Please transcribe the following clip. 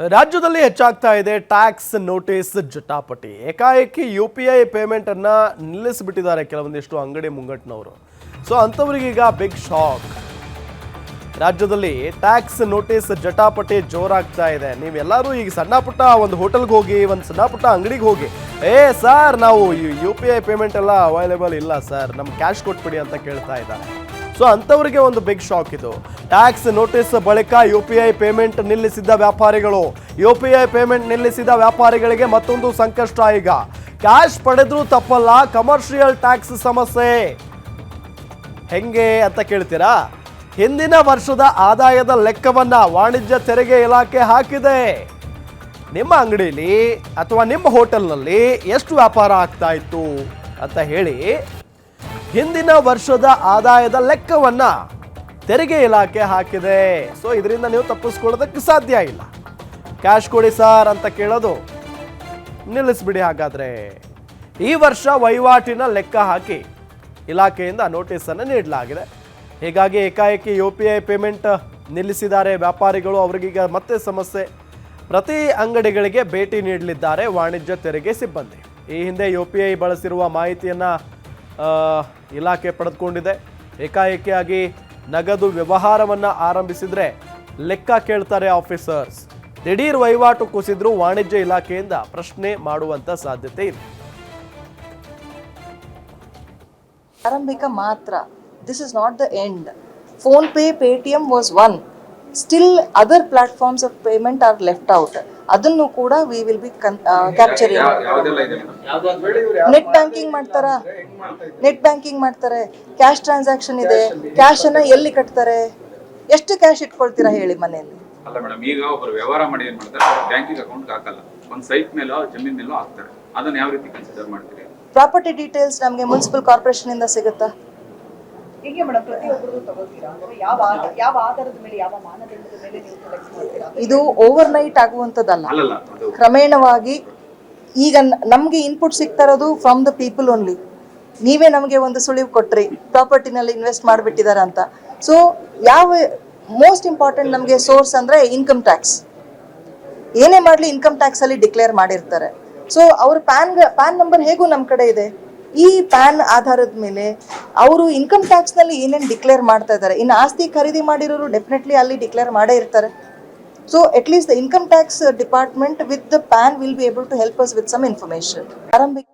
ರಾಜ್ಯದಲ್ಲಿ ಹೆಚ್ಚಾಗ್ತಾ ಇದೆ ಟ್ಯಾಕ್ಸ್ ನೋಟಿಸ್ ಜಟಾಪಟಿ. ಏಕಾಏಕಿ ಯು ಪಿ ಐ ಪೇಮೆಂಟನ್ನು ನಿಲ್ಲಿಸಿಬಿಟ್ಟಿದ್ದಾರೆ ಕೆಲವೊಂದಿಷ್ಟು ಅಂಗಡಿ ಮುಂಗಟ್ಟಿನವರು ಸೊ ಅಂಥವ್ರಿಗೀಗ ಬಿಗ್ ಶಾಕ್ ರಾಜ್ಯದಲ್ಲಿ ಟ್ಯಾಕ್ಸ್ ನೋಟಿಸ್ ಜಟಾಪಟಿ ಜೋರಾಗ್ತಾ ಇದೆ. ನೀವೆಲ್ಲರೂ ಈಗ ಸಣ್ಣ ಪುಟ್ಟ ಒಂದು ಹೋಟೆಲ್ಗೆ ಹೋಗಿ, ಒಂದು ಸಣ್ಣ ಪುಟ್ಟ ಅಂಗಡಿಗೆ ಹೋಗಿ, ಏ ಸರ್, ನಾವು ಯು ಪಿ ಐ ಪೇಮೆಂಟ್ ಎಲ್ಲ ಅವೈಲೇಬಲ್ ಇಲ್ಲ ಸರ್, ನಮ್ಗೆ ಕ್ಯಾಶ್ ಕೊಟ್ಬಿಡಿ ಅಂತ ಕೇಳ್ತಾ ಇದ್ದಾರೆ. ಸೊ ಅಂಥವ್ರಿಗೆ ಒಂದು ಬಿಗ್ ಶಾಕ್ ಇದು. ಟ್ಯಾಕ್ಸ್ ನೋಟಿಸ್ ಬಳಿಕ ಯು ಪಿ ಐ ಪೇಮೆಂಟ್ ನಿಲ್ಲಿಸಿದ್ದ ವ್ಯಾಪಾರಿಗಳು. ಯು ಪಿ ಐ ಪೇಮೆಂಟ್ ನಿಲ್ಲಿಸಿದ ವ್ಯಾಪಾರಿಗಳಿಗೆ ಮತ್ತೊಂದು ಸಂಕಷ್ಟ ಈಗ. ಕ್ಯಾಶ್ ಪಡೆದ್ರೂ ತಪ್ಪಲ್ಲ ಕಮರ್ಷಿಯಲ್ ಟ್ಯಾಕ್ಸ್ ಸಮಸ್ಯೆ. ಹೆಂಗೆ ಅಂತ ಕೇಳ್ತೀರಾ? ಹಿಂದಿನ ವರ್ಷದ ಆದಾಯದ ಲೆಕ್ಕವನ್ನ ವಾಣಿಜ್ಯ ತೆರಿಗೆ ಇಲಾಖೆ ಹಾಕಿದೆ. ನಿಮ್ಮ ಅಂಗಡಿಯಲ್ಲಿ ಅಥವಾ ನಿಮ್ಮ ಹೋಟೆಲ್ನಲ್ಲಿ ಎಷ್ಟು ವ್ಯಾಪಾರ ಆಗ್ತಾ ಇತ್ತು ಅಂತ ಹೇಳಿ ಹಿಂದಿನ ವರ್ಷದ ಆದಾಯದ ಲೆಕ್ಕವನ್ನ ತೆರಿಗೆ ಇಲಾಖೆ ಹಾಕಿದೆ. ಸೊ ಇದರಿಂದ ನೀವು ತಪ್ಪಿಸ್ಕೊಳ್ಳೋದಕ್ಕೆ ಸಾಧ್ಯ ಇಲ್ಲ. ಕ್ಯಾಶ್ ಕೊಡಿ ಸರ್ ಅಂತ ಕೇಳೋದು ನಿಲ್ಲಿಸ್ಬಿಡಿ ಹಾಗಾದ್ರೆ. ಈ ವರ್ಷ ವಹಿವಾಟಿನ ಲೆಕ್ಕ ಹಾಕಿ ಇಲಾಖೆಯಿಂದ ನೋಟಿಸನ್ನು ನೀಡಲಾಗಿದೆ. ಹೀಗಾಗಿ ಏಕಾಏಕಿ ಯು ಪಿ ಐ ಪೇಮೆಂಟ್ ನಿಲ್ಲಿಸಿದ್ದಾರೆ ವ್ಯಾಪಾರಿಗಳು. ಅವರಿಗೀಗ ಮತ್ತೆ ಸಮಸ್ಯೆ. ಪ್ರತಿ ಅಂಗಡಿಗಳಿಗೆ ಭೇಟಿ ನೀಡಲಿದ್ದಾರೆ ವಾಣಿಜ್ಯ ತೆರಿಗೆ ಸಿಬ್ಬಂದಿ. ಈ ಹಿಂದೆ ಯು ಪಿ ಐ ಬಳಸಿರುವ ಮಾಹಿತಿಯನ್ನು ಇಲಾಖೆ ಪಡೆದುಕೊಂಡಿದೆ. ಏಕಾಏಕಿಯಾಗಿ ನಗದು ವ್ಯವಹಾರವನ್ನು ಆರಂಭಿಸಿದರೆ ಲೆಕ್ಕ ಕೇಳ್ತಾರೆ ಆಫೀಸರ್ಸ್. ದಿಢೀರ್ ವಹಿವಾಟು ಕುಸಿದ್ರು ವಾಣಿಜ್ಯ ಇಲಾಖೆಯಿಂದ ಪ್ರಶ್ನೆ ಮಾಡುವಂತ ಸಾಧ್ಯತೆ ಇದೆ. ಆರಂಭಿಕ ಮಾತ್ರ. This is not the end PhonePe Paytm was one still other platforms of payment are left out ಅದನ್ನು ಕೂಡ ವಿ ವಿಲ್ ಬಿ ಕ್ಯಾಪ್ಚರಿಂಗ್ ಇದೆ ಮೇಡಮ್? ನೆಟ್ ಬ್ಯಾಂಕಿಂಗ್ ಮಾಡ್ತಾರ? ನೆಟ್ ಬ್ಯಾಂಕಿಂಗ್ ಮಾಡ್ತಾರೆ. ಕ್ಯಾಶ್ ಟ್ರಾನ್ಸಾಕ್ಷನ್ ಇದೆ. ಕ್ಯಾಶ್ ಅನ್ನ ಎಲ್ಲಿ ಕಟ್ತಾರೆ? ಎಷ್ಟು ಕ್ಯಾಶ್ ಇಟ್ಕೊಳ್ತೀರಾ ಹೇಳಿ ಮನೆಯಲ್ಲಿ? ಅಲ್ಲ ಮೇಡಮ್ ಈಗ ಒಬ್ಬರು ವ್ಯವಹಾರ ಮಾಡಿ ಏನ್ ಮಾಡ್ತಾರೆ? ಬ್ಯಾಂಕಿಂಗ್ ಅಕೌಂಟ್ ಹಾಕಲ್ಲ. ಒಂದ್ ಸೈಟ್ ಮೇಲೋ ಜಮೀನ್ ಮೇಲೋ ಹಾಕ್ತಾರೆ. ಅದನ್ನ ಯಾವ ರೀತಿ ಕನ್ಸಿಡರ್ ಮಾಡ್ತೀರಿ? ಪ್ರಾಪರ್ಟಿ ಡೀಟೇಲ್ಸ್ ನಮಗೆ ಮುನ್ಸಿಪಲ್ ಕಾರ್ಪೊರೇಷನ್ ಇಂದ ಸಿಗುತ್ತಾ? ಹೇಗೆ ಮೇಡಮ್ ಪ್ರತಿಯೊಬ್ಬರಿಗೂ ತಗೋತೀರಾ ಅಂದ್ರೆ ಯಾವ ಯಾವ ಆಧಾರದ ಮೇಲೆ ಯಾವ ಮಾನದಂಡದ ಮೇಲೆ ನೀವು ಸೆಲೆಕ್ಟ್ ಮಾಡ್ತೀರಾ? ಇದು ಓವರ್ ನೈಟ್ ಆಗುವಂಥದ್ದಲ್ಲ ಅಲ್ಲಲ್ಲ ಅದು ಕ್ರಮೇಣವಾಗಿ ಈಗ ನಮಗೆ ನಮ್ಗೆ ಇನ್ಪುಟ್ ಸಿಗ್ತಾ ಇರೋದು ಫ್ರಮ್ ದ ಪೀಪಲ್ ಓನ್ಲಿ ನೀವೇ ನಮಗೆ ಒಂದು ಸುಳಿವು ಕೊಟ್ರಿ ಪ್ರಾಪರ್ಟಿನಲ್ಲಿ ಇನ್ವೆಸ್ಟ್ ಮಾಡಿಬಿಟ್ಟಿದ್ದಾರೆ ಅಂತ. ಸೊ ಯಾವ ಮೋಸ್ಟ್ ಇಂಪಾರ್ಟೆಂಟ್ ನಮಗೆ ಸೋರ್ಸ್ ಅಂದ್ರೆ ಇನ್ಕಮ್ ಟ್ಯಾಕ್ಸ್ ಏನೇ ಮಾಡಲಿ ಇನ್ಕಮ್ ಟ್ಯಾಕ್ಸ್ ಅಲ್ಲಿ ಡಿಕ್ಲೇರ್ ಮಾಡಿರ್ತಾರೆ. ಸೊ ಅವ್ರ ಪ್ಯಾನ್ ಪ್ಯಾನ್ ನಂಬರ್ ಹೇಗೂ ನಮ್ಮ ಕಡೆ ಇದೆ? ಈ ಪ್ಯಾನ್ ಆಧಾರದ ಮೇಲೆ ಅವರು ಇನ್ಕಮ್ ಟ್ಯಾಕ್ಸ್ನಲ್ಲಿ ಏನೇನು ಡಿಕ್ಲೇರ್ ಮಾಡ್ತಾ ಇದ್ದಾರೆ? ಇನ್ನು ಆಸ್ತಿ ಖರೀದಿ ಮಾಡಿರೋರು ಡೆಫಿನೆಟ್ಲಿ ಅಲ್ಲಿ ಡಿಕ್ಲೇರ್ ಮಾಡೇ ಇರ್ತಾರೆ. So at least income tax department with PAN will be able to help us with some information ಆರಂಭಿಕ